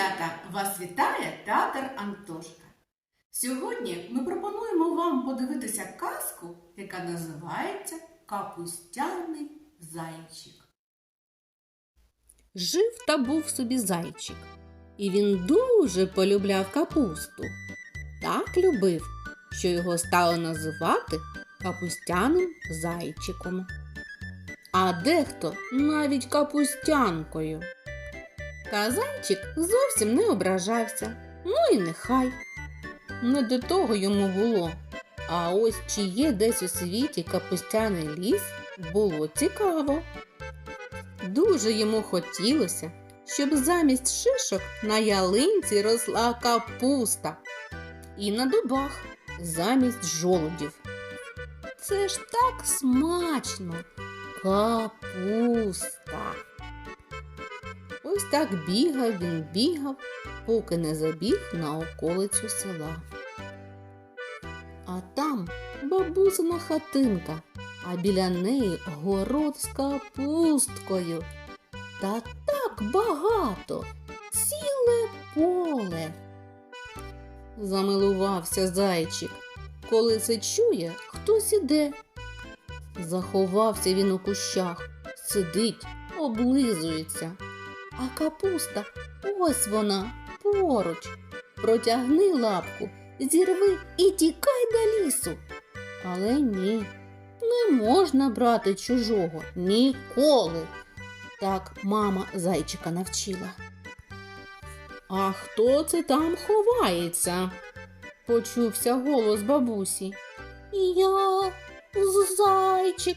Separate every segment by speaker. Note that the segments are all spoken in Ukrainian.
Speaker 1: малята! Вас вітає театр Антошка. Сьогодні ми пропонуємо вам подивитися казку, яка називається Капустяний зайчик.
Speaker 2: Жив та був собі зайчик, і він дуже полюбляв капусту. Так любив, що його стали називати капустяним зайчиком. А дехто навіть капустянкою. Та зайчик зовсім не ображався, ну і нехай. Не до того йому було. А ось чи є десь у світі капустяний ліс, було цікаво. Дуже йому хотілося, щоб замість шишок на ялинці росла капуста і на дубах замість жолудів. Це ж так смачно. Капуста. Ось так бігав він бігав, поки не забіг на околицю села. А там бабусина хатинка, а біля неї город з капусткою. Та так багато, ціле поле. Замилувався зайчик, коли це чує, хтось іде. Заховався він у кущах, сидить, облизується. А капуста ось вона поруч. Протягни лапку, зірви і тікай до лісу. Але ні, не можна брати чужого ніколи. Так мама зайчика навчила. А хто це там ховається? почувся голос бабусі. Я зайчик.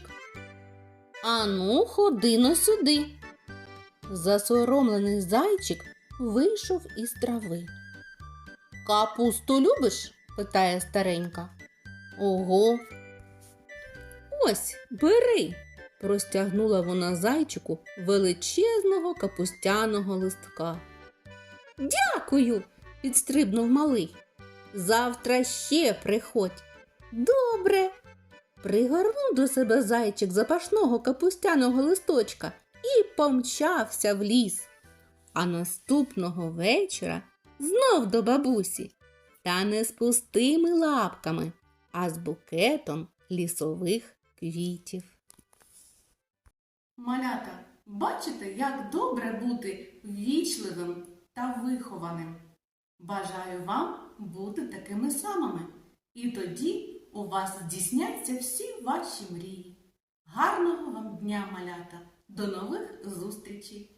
Speaker 2: Ану, ходи но сюди. Засоромлений зайчик вийшов із трави. Капусту любиш? питає старенька. Ого. Ось, бери. Простягнула вона зайчику величезного капустяного листка. Дякую, підстрибнув малий. Завтра ще приходь. Добре. Пригорнув до себе зайчик запашного капустяного листочка помчався в ліс. А наступного вечора знов до бабусі, та не з пустими лапками, а з букетом лісових квітів.
Speaker 1: Малята, бачите, як добре бути ввічливим та вихованим. Бажаю вам бути такими самими. І тоді у вас здійсняться всі ваші мрії. Гарного вам дня, малята! До нових зустрічей!